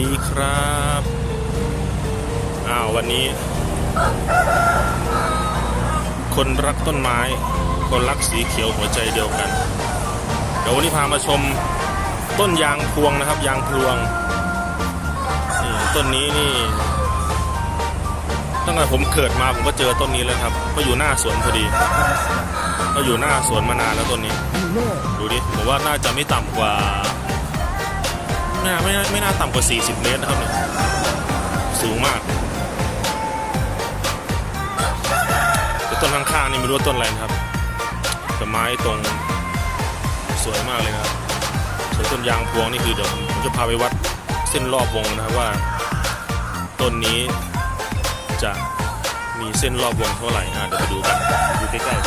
ดีครับอ้าววันนี้ คนรักต้นไม้ คนรักสีเขียวหัวใจเดียวกัน เดี๋ยววันนี้พามาชมต้นยางพวงนะครับ ยางพวงนี่ต้นนี้นี่ตั้งแต่ผมเกิดมาผมก็เจอต้นนี้แล้วครับ ก็อยู่หน้าสวนพอดี ก็อยู่หน้าสวนมานานแล้วต้นนี้ ดูดิผมว่าน่าจะไม่ต่ำกว่า น่าไม่น่าไม่น่าต่ำกว่า 40 เมตรนะครับเนี่ยสูงมากแต่ต้นข้างๆนี่ไม่รู้ว่าต้นอะไรนะครับแต่ไม้ตรงสวยมากเลยนะครับส่วนต้นยางพวงนี่คือเดี๋ยวผมจะพาไปวัดเส้นรอบวงนะครับว่า ต้นนี้จะมีเส้นรอบวงเท่าไหร่อะเดี๋ยวไปดูกันดูใกล้ๆ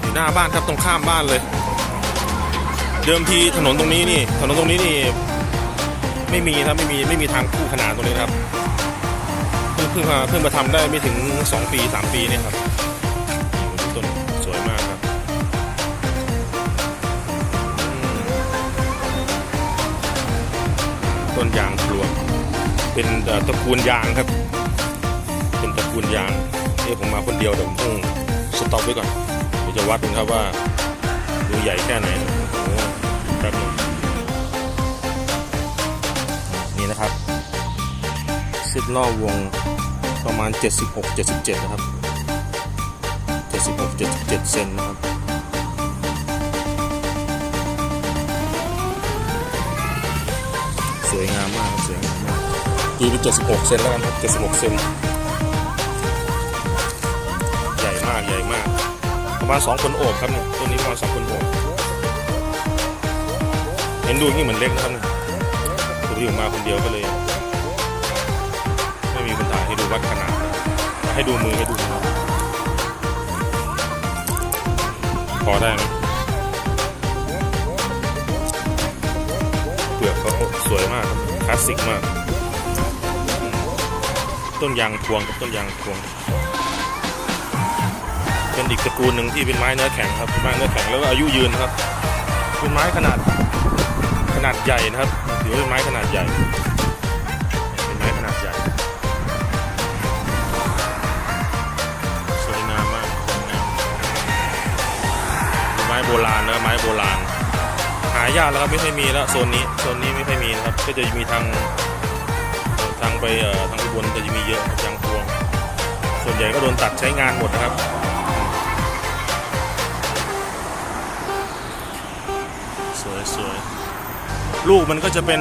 อยู่หน้าบ้านครับตรงข้ามบ้านเลย เดิมทีถนนตรงนี้นี่ ถนนตรงนี้นี่ ไม่มีครับไม่มีไม่มีทางคู่ขนานตรงนี้ครับเพิ่งเพิ่งมาเพิ่งมาทำได้ไม่ถึง 2 ปี 3 ปีเนี่ยครับต้นสวยมากครับต้นยางพลวงเป็นตระกูลยางครับ เป็นตระกูลยางเอ้ผมมาคนเดียวเดี๋ยวผมต้องสต็อปไว้ก่อนเดี๋ยวจะวัดดูครับว่าดูใหญ่แค่ไหน เส้นรอบวงประมาณ 76 77 นะครับ 76 77 เซนนะครับสวยงามมากสวยงามมากตีเป็น 76 เซนแล้วกันครับ 76 เซนใหญ่มากใหญ่มาก ประมาณสองคนโอบครับเนี่ยต้นนี้ประมาณสองคนโอบเห็นดูงนี้เหมือนเล็กนะครับเนี่ยตัวที่ผมมาคนเดียวก็เลย วัดขนาด ให้ดูมือให้ดูมือพอได้ไหมเปลือกเขาสวยมากครับคลาสสิกมาก ต้นยางพวงกับต้นยางพวง เป็นอีกตระกูลหนึ่งที่เป็นไม้เนื้อแข็งครับเป็นไม้เนื้อแข็งแล้วก็อายุยืนครับ เป็นไม้ขนาดขนาดใหญ่นะครับถือว่เป็นไม้ขนาดใหญ่ ณนะไม้โบราณ หายากแล้วครับไม่ค่อยมีแล้วโซนนี้โซนนี้ไม่ค่อยมีนะครับก็จะมีทางทางไปทางอุบลจะมีเยอะยางพวง ส่วนใหญ่ก็โดนตัดใช้งานหมดนะครับสวยสวยลูกมันก็จะเป็น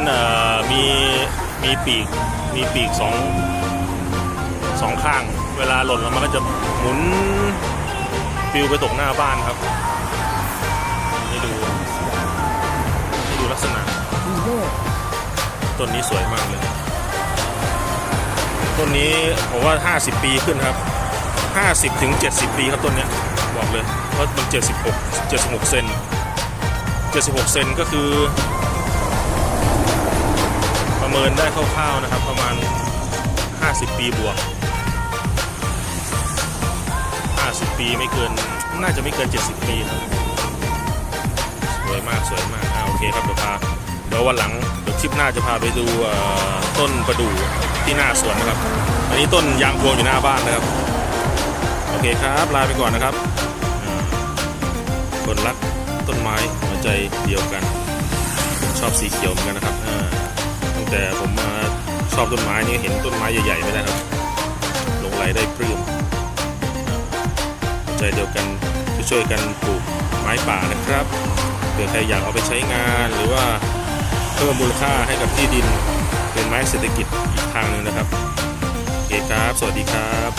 มีมีปีกมีปีกสองสองข้าง เวลาหล่นแล้วมันก็จะหมุนปิวไปตกหน้าบ้านครับ ต้นนี้สวยมากเลย ต้นนี้ผมว่า 50 ปีขึ้นครับ 50ถึง70 ปีครับต้นนี้บอกเลยเพราะมัน 76 76 เซน76 เซนก็คือ ประเมินได้คร่าวๆนะครับ ประมาณ 50 ปีบวก 50 ปีไม่เกินน่าจะไม่เกิน 70 ปีครับสวยมากสวยมากอ่าโอเคครับเดี๋ยวพา ยววันหลังเดี๋ยวคลิปหน้าจะพาไปดูต้นประดู่ที่หน้าสวนนะครับ อันนี้ต้นยางพวงอยู่หน้าบ้านนะครับ โอเคครับลาไปก่อนนะครับ คนรักต้นไม้หัวใจเดียวกัน ชอบสีเขียวเหมือนกันนะครับตั้งแต่ผมมาชอบต้นไม้นี่เห็นต้นไม้ใหญ่ๆไม่ได้ครับหลงไหลได้ปลื้มใจเดียวกันช่วยกันปลูกไม้ป่านะครับเผื่อใครอยากเอาไปใช้งานหรือว่า เพิ่มมูลค่าให้กับที่ดิน เป็นไม้เศรษฐกิจอีกทางหนึ่งนะครับโอเคครับ สวัสดีครับ